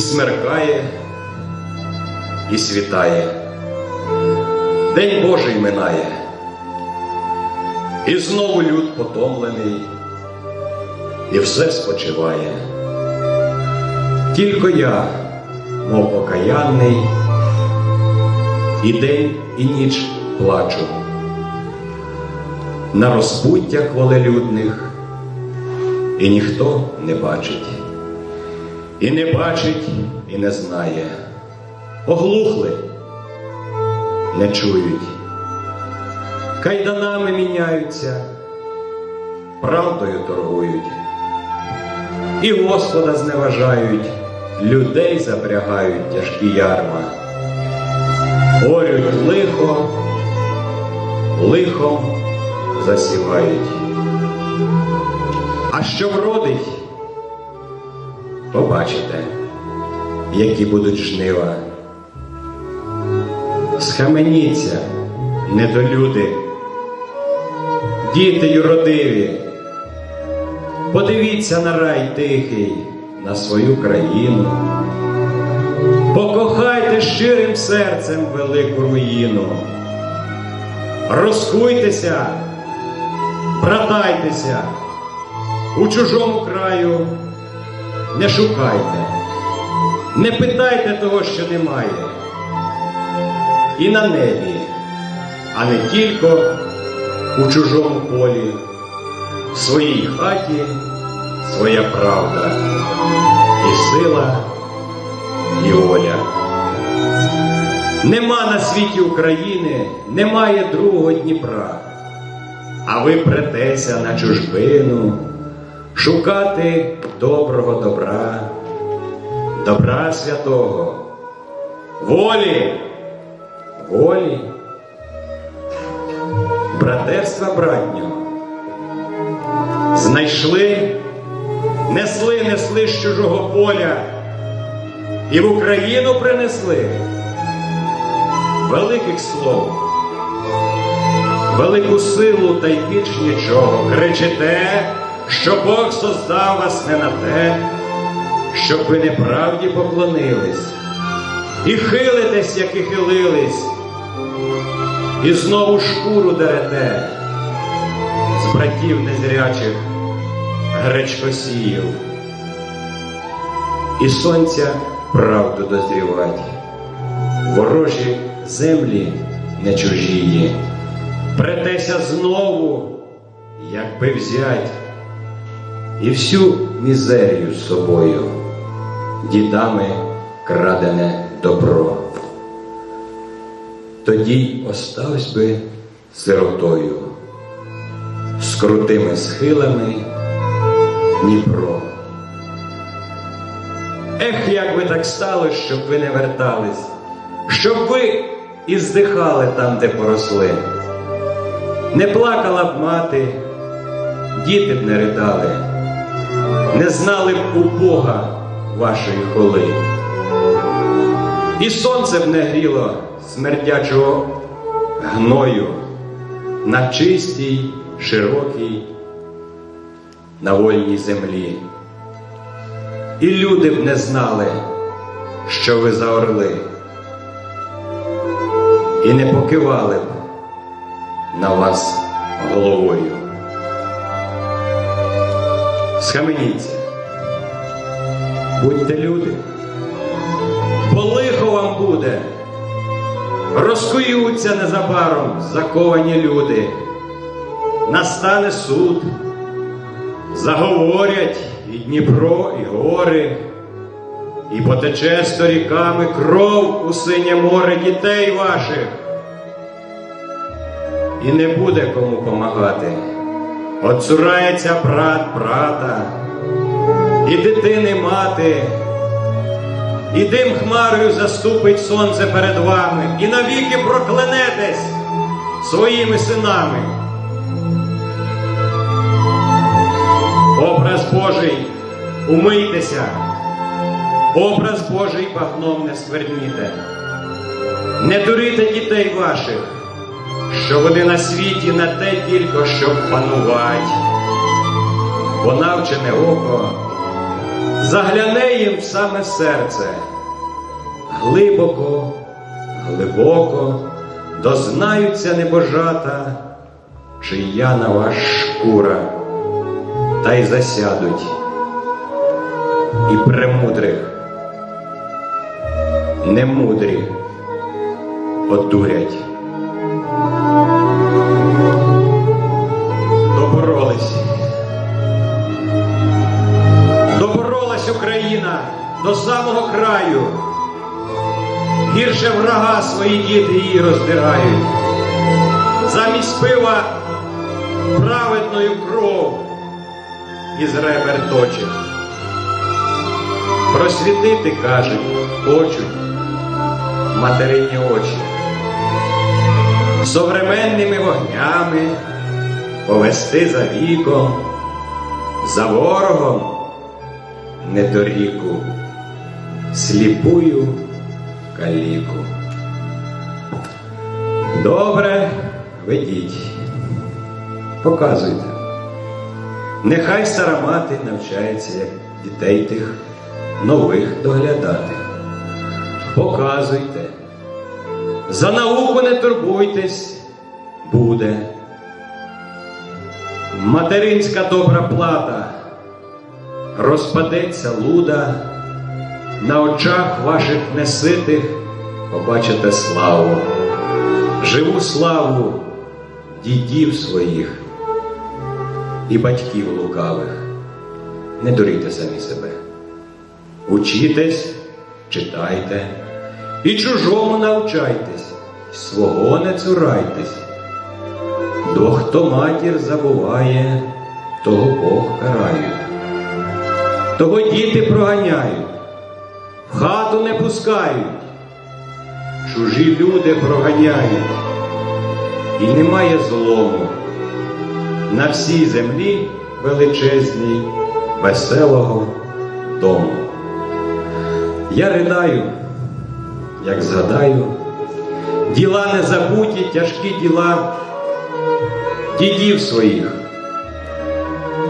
смеркає, і світає. День Божий минає, і знову люд потомлений, і все спочиває. Тільки я, мов окаянний, і день, і ніч плачу. На розпуттях волелюдних, і ніхто не бачить. І не бачить, і не знає. Оглухли, не чують. Кайданами міняються, правдою торгують. І Господа зневажають, людей запрягають тяжкі ярма. Орють лихо, лихом засівають. А що вродить? Побачите, які будуть жнива. Схаменіться, недолюди, діти юродиві, подивіться на рай тихий, на свою країну, покохайте щирим серцем велику руїну, розкуйтеся, братайтеся у чужому краю не шукайте, не питайте того, що немає. І на небі, а не тільки у чужому полі, в своїй хаті своя правда, і сила, і воля. Нема на світі України, немає другого Дніпра, а ви претеся на чужбину шукати доброго добра, добра святого, волі, волі, братерства братнього. Знайшли, несли, несли з чужого поля і в Україну принесли великих слов, велику силу та й більш нічого. Кричите що Бог создав вас не на те, щоб ви неправді поклонились, і хилитесь, як і хилились, і знову шкуру дерете з братів незрячих гречкосіїв, і сонця правду дозрівать, ворожі землі не чужії, претеся знову, якби взять і всю мізерію з собою, дідами крадене добро. Тоді оставсь би сиротою, з крутими схилами Дніпро. Ех, як би так сталося, щоб ви не вертались, щоб ви і здихали там, де поросли. Не плакала б мати, діти б не ридали не знали б у Бога вашої холи. І сонце б не гріло смердячого гною на чистій, широкій, на вольній землі. І люди б не знали, що ви за орли, і не покивали б на вас головою. Схаменіться, будьте люди, бо лихо вам буде, розкуються незабаром заковані люди, настане суд, заговорять і Дніпро, і гори, і потече сторіками кров у синє море дітей ваших, і не буде кому помагати. Отцурається брат брата, і дитини мати, і дим хмарою заступить сонце перед вами, і навіки проклянетесь своїми синами. Образ Божий, умийтеся, образ Божий багном не скверніте, не дурите дітей ваших що вони на світі на те тільки, щоб панувати, бо навчене око загляне їм в саме серце, глибоко, глибоко дознаються небожата, чия на вас шкура, та й засядуть. І премудрих, немудрі одурять. Самого. Гірше врага свої діти її роздирають. Замість пива праведною кров із ребер точить. Просвітити, кажуть, хочуть материні очі. Современними вогнями повести за віком, за ворогом недоріку, сліпую каліку. Добре, ведіть, показуйте. Нехай стара мати навчається, як дітей тих нових доглядати. Показуйте. За науку не турбуйтесь, буде. Материнська добра плата, розпадеться луда, на очах ваших неситих побачите славу, живу славу дідів своїх і батьків лукавих. Не дурійте самі себе. Учітесь, читайте і чужому навчайтесь, свого не цурайтесь. Бо хто матір забуває, того Бог карає. Того діти проганяють, в хату не пускають, чужі люди проганяють, і немає злому на всій землі величезній, веселого дому. Я ридаю, як згадаю, діла незабуті, тяжкі діла дідів своїх.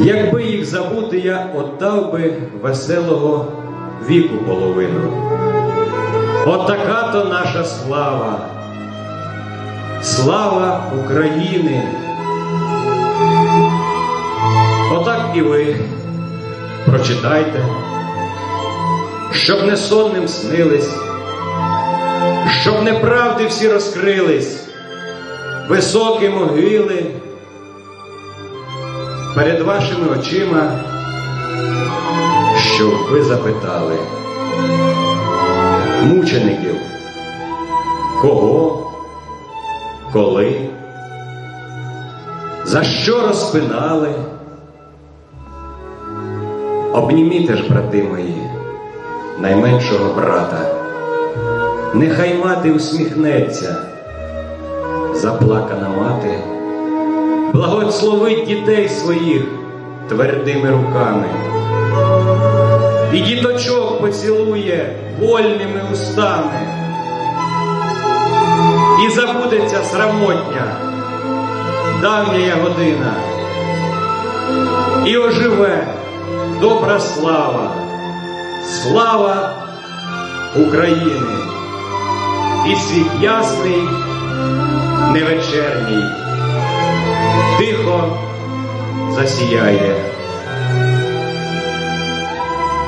Якби їх забути, я отдав би веселого віку половину. Отака то наша слава, слава України. Отак і ви прочитайте, щоб не сонним снились, щоб неправди всі розкрились, високі могили перед вашими очима, щоб ви запитали мучеників, кого, коли, за що розпинали? Обніміте ж, брати мої, найменшого брата, нехай мати усміхнеться, заплакана мати, благословить дітей своїх твердими руками, і діточок поцілує вольними устами, і забудеться срамотня, давня година, і оживе добра слава, слава України і світ ясний, невечерній, тихо засіяє.